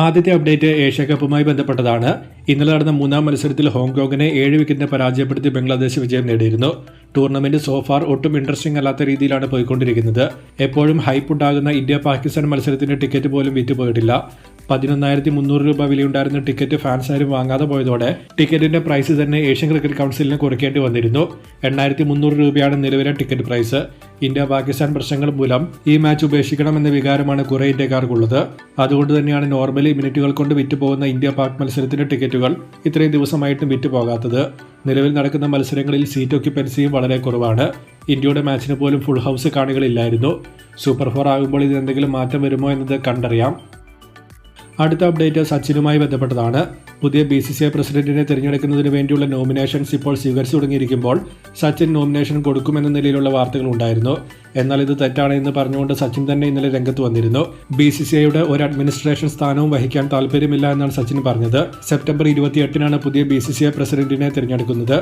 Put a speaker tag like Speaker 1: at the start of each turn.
Speaker 1: ആദ്യത്തെ update Asia കപ്പുമായി ബന്ധപ്പെട്ടതാണ്. ഇന്നലെ നടന്ന മൂന്നാം മത്സരത്തിൽ ഹോങ്കോങ്ങിനെ ഏഴ് വിക്കറ്റിന് പരാജയപ്പെടുത്തി ബംഗ്ലാദേശ് വിജയം നേടിയിരുന്നു. ടൂർണമെന്റ് സോഫാർ ഒട്ടും ഇൻട്രസ്റ്റിംഗ് അല്ലാത്ത രീതിയിലാണ് പോയിക്കൊണ്ടിരിക്കുന്നത്. എപ്പോഴും ഹൈപ്പ് ഉണ്ടാകുന്ന ഇന്ത്യ പാകിസ്ഥാൻ മത്സരത്തിന്റെ ടിക്കറ്റ് പോലും വിറ്റുപോയിട്ടില്ല. പതിനൊന്നായിരത്തി മുന്നൂറ് രൂപ വിലയുണ്ടായിരുന്ന ടിക്കറ്റ് ഫാൻസ് ആരും വാങ്ങാതെ പോയതോടെ ടിക്കറ്റിന്റെ പ്രൈസ് തന്നെ ഏഷ്യൻ ക്രിക്കറ്റ് കൗൺസിലിന് കുറയ്ക്കേണ്ടി വന്നിരുന്നു. എണ്ണായിരത്തി മുന്നൂറ് രൂപയാണ് നിലവിലെ ടിക്കറ്റ് പ്രൈസ് ഇന്ത്യ പാകിസ്ഥാൻ പ്രശ്നങ്ങൾ മൂലം ഈ മാച്ച് ഉപേക്ഷിക്കണമെന്ന വികാരമാണ് കുറെ ഇന്ത്യക്കാർക്കുള്ളത്. അതുകൊണ്ട് തന്നെയാണ് നോർമലി മിനിറ്റുകൾ കൊണ്ട് വിറ്റുപോകുന്ന ഇന്ത്യ പാക് മത്സരത്തിന്റെ ടിക്കറ്റുകൾ ഇത്രയും ദിവസമായിട്ടും വിറ്റുപോകാത്തത്. നിലവിൽ നടക്കുന്ന മത്സരങ്ങളിൽ സീറ്റ് ഒക്യുപ്പൻസിയും വളരെ കുറവാണ്. ഇന്ത്യയുടെ മാച്ചിന് പോലും ഫുൾ ഹൗസ് കാണികളില്ലായിരുന്നു സൂപ്പർ ഫോർ ആകുമ്പോൾ ഇത് എന്തെങ്കിലും മാറ്റം വരുമോ എന്നത് കണ്ടറിയാം. അടുത്ത അപ്ഡേറ്റ് സച്ചിനുമായി ബന്ധപ്പെട്ടതാണ്. പുതിയ ബി സി സി ഐ പ്രസിഡന്റിനെ തിരഞ്ഞെടുക്കുന്നതിന് വേണ്ടിയുള്ള നോമിനേഷൻസ് ഇപ്പോൾ സ്വീകരിച്ചു തുടങ്ങിയിരിക്കുമ്പോൾ സച്ചിൻ നോമിനേഷൻ കൊടുക്കുമെന്ന നിലയിലുള്ള വാർത്തകൾ ഉണ്ടായിരുന്നു. എന്നാൽ ഇത് തെറ്റാണ് എന്ന് പറഞ്ഞുകൊണ്ട് സച്ചിൻ തന്നെ ഇന്നലെ രംഗത്ത് വന്നിരുന്നു. ബി സി സി ഐയുടെ ഒരു അഡ്മിനിസ്ട്രേഷൻ സ്ഥാനവും വഹിക്കാൻ താല്പര്യമില്ല എന്നാണ് സച്ചിൻ പറഞ്ഞത്. സെപ്റ്റംബർ ഇരുപത്തിയെട്ടിനാണ് പുതിയ ബി സി സി ഐ പ്രസിഡന്റിനെ തിരഞ്ഞെടുക്കുന്നത്.